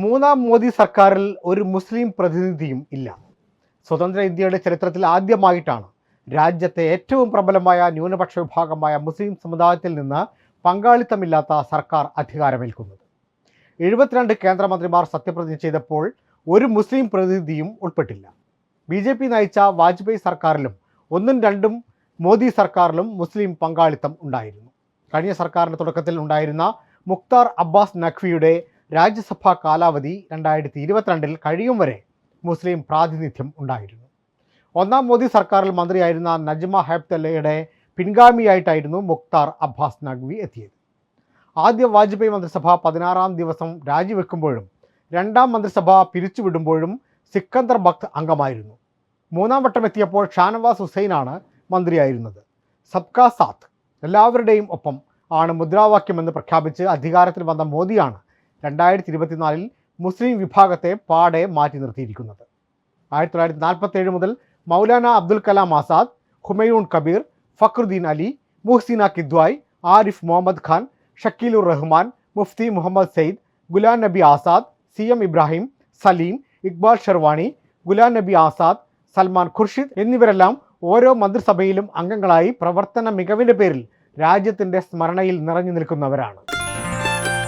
മൂന്നാം മോദി സർക്കാരിൽ ഒരു മുസ്ലിം പ്രതിനിധിയും ഇല്ല. സ്വതന്ത്ര ഇന്ത്യയുടെ ചരിത്രത്തിൽ ആദ്യമായിട്ടാണ് രാജ്യത്തെ ഏറ്റവും പ്രബലമായ ന്യൂനപക്ഷ വിഭാഗമായ മുസ്ലിം സമുദായത്തിൽ നിന്ന് പങ്കാളിത്തമില്ലാത്ത സർക്കാർ അധികാരമേൽക്കുന്നത്. എഴുപത്തിരണ്ട് കേന്ദ്രമന്ത്രിമാർ സത്യപ്രതിജ്ഞ ചെയ്തപ്പോൾ ഒരു മുസ്ലിം പ്രതിനിധിയും ഉൾപ്പെട്ടില്ല. ബി ജെ പി നയിച്ച വാജ്പേയി സർക്കാരിലും ഒന്നും രണ്ടും മോദി സർക്കാരിലും മുസ്ലിം പങ്കാളിത്തം ഉണ്ടായിരുന്നു. കഴിഞ്ഞ സർക്കാരിന്റെ തുടക്കത്തിൽ ഉണ്ടായിരുന്ന മുക്താർ അബ്ബാസ് നഖ്വിയുടെ രാജ്യസഭാ കാലാവധി രണ്ടായിരത്തി ഇരുപത്തിരണ്ടിൽ കഴിയും വരെ മുസ്ലിം പ്രാതിനിധ്യം ഉണ്ടായിരുന്നു. ഒന്നാം മോദി സർക്കാരിൽ മന്ത്രിയായിരുന്ന നജ്മ ഹെബ്തല്ലയുടെ പിൻഗാമിയായിട്ടായിരുന്നു മുക്താർ അബ്ബാസ് നഖ്വി എത്തിയത്. ആദ്യ വാജ്പേയി മന്ത്രിസഭ പതിനാറാം ദിവസം രാജിവെക്കുമ്പോഴും രണ്ടാം മന്ത്രിസഭ പിരിച്ചുവിടുമ്പോഴും സിക്കന്ദർ ഭക്ത് അംഗമായിരുന്നു. മൂന്നാം വട്ടം എത്തിയപ്പോൾ ഷാനവാസ് ഹുസൈനാണ് മന്ത്രിയായിരുന്നത്. സബ്കാ സാത്ത് എല്ലാവരുടെയും ഒപ്പം ആണ് മുദ്രാവാക്യമെന്ന് പ്രഖ്യാപിച്ച് അധികാരത്തിൽ വന്ന മോദിയാണ് രണ്ടായിരത്തി ഇരുപത്തിനാലിൽ മുസ്ലിം വിഭാഗത്തെ പാടെ മാറ്റി നിർത്തിയിരിക്കുന്നത്. ആയിരത്തി തൊള്ളായിരത്തി നാൽപ്പത്തി ഏഴ് മുതൽ മൗലാന അബ്ദുൽ കലാം ആസാദ് ഹുമയൂൺ കബീർ ഫക്രുദ്ദീൻ അലി മുഹ്സീന കിദ്വായ് ആരിഫ് മുഹമ്മദ് ഖാൻ ഷക്കീലുർ റഹ്മാൻ മുഫ്തി മുഹമ്മദ് സെയ്ദ് ഗുലാം നബി ആസാദ് സി എം ഇബ്രാഹിം സലീം ഇക്ബാൽ ഷെർവാണി ഗുലാം നബി ആസാദ് സൽമാൻ ഖുർഷിദ് എന്നിവരെല്ലാം ഓരോ മന്ത്രിസഭയിലും അംഗങ്ങളായി പ്രവർത്തന മികവിന്റെ പേരിൽ രാജ്യത്തിന്റെ സ്മരണയിൽ നിറഞ്ഞു നിൽക്കുന്നവരാണ്.